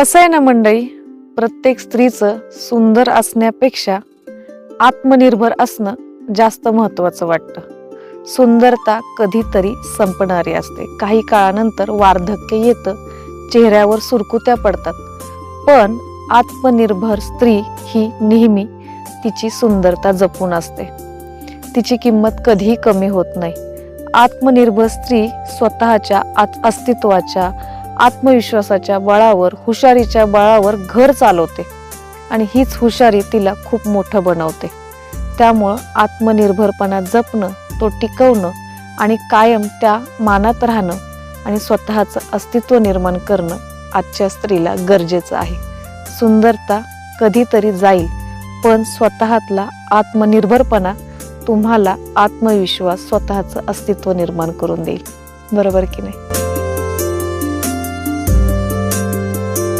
कसं आहे ना मंडळी? प्रत्येक स्त्रीचं सुंदर असण्यापेक्षा आत्मनिर्भर असणं जास्त महत्वाचं वाटतं. सुंदरता कधीतरी संपणारी असते. काही काळानंतर वार्धक्य येतं चेहऱ्यावर सुरकुत्या पडतात. पण आत्मनिर्भर स्त्री ही नेहमी तिची सुंदरता जपून असते. तिची किंमत कधीही कमी होत नाही. आत्मनिर्भर स्त्री स्वतःच्या आत- अस्तित्वाच्या आत्मविश्वासाच्या बळावर हुशारीच्या बळावर घर चालवते. आणि हीच हुशारी तिला खूप मोठं बनवते. त्यामुळं आत्मनिर्भरपणा जपणं तो टिकवणं आणि कायम त्या मानात राहणं आणि स्वतःचं अस्तित्व निर्माण करणं आजच्या स्त्रीला गरजेचं आहे. सुंदरता कधीतरी जाईल पण स्वतःतला आत्मनिर्भरपणा तुम्हाला आत्मविश्वास स्वतःचं अस्तित्व निर्माण करून देईल. बरोबर की नाही?